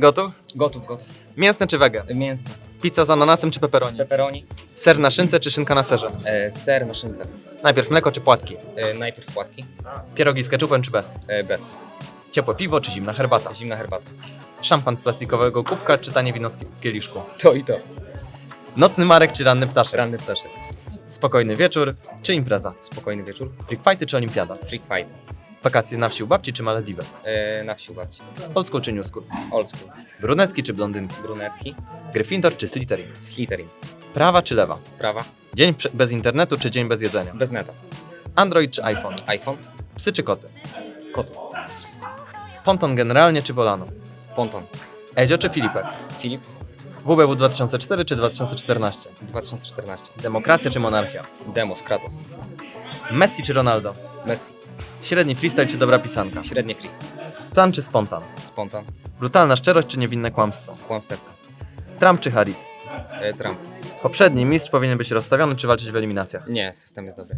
Gotów? Gotów, gotów. Mięsny czy wege? Mięsny. Pizza z ananasem czy pepperoni? Pepperoni. Ser na szynce czy szynka na serze? E, ser na szynce. Najpierw mleko czy płatki? E, najpierw płatki. Pierogi z ketchupem czy bez? E, bez. Ciepłe piwo czy zimna herbata? Zimna herbata. Szampan plastikowego kubka czy tanie wino w kieliszku? To i to. Nocny marek czy ranny ptaszek? Ranny ptaszek. Spokojny wieczór czy impreza? Spokojny wieczór. Freak fighty czy olimpiada? Freak fight. Wakacje na wsi u babci czy Malediwy? E, na wsi u babci. Old school czy new school? Old school. Brunetki czy blondynki? Brunetki. Gryffindor czy Slytherin? Slytherin. Prawa czy lewa? Prawa. Dzień bez internetu czy dzień bez jedzenia? Bez neta. Android czy iPhone? iPhone. Psy czy koty? Koty. Ponton generalnie czy Volano? Ponton. Edzio czy Filipek? Filip. WBW 2004 czy 2014? 2014. Demokracja czy monarchia? Demos. Kratos. Messi czy Ronaldo? Messi. Średni freestyle czy dobra pisanka? Średnie free. Tan czy spontan? Spontan. Brutalna szczerość czy niewinne kłamstwo? Kłamstewka. Trump czy Harris? E, Trump. Poprzedni mistrz powinien być rozstawiony czy walczyć w eliminacjach? Nie, system jest dobry.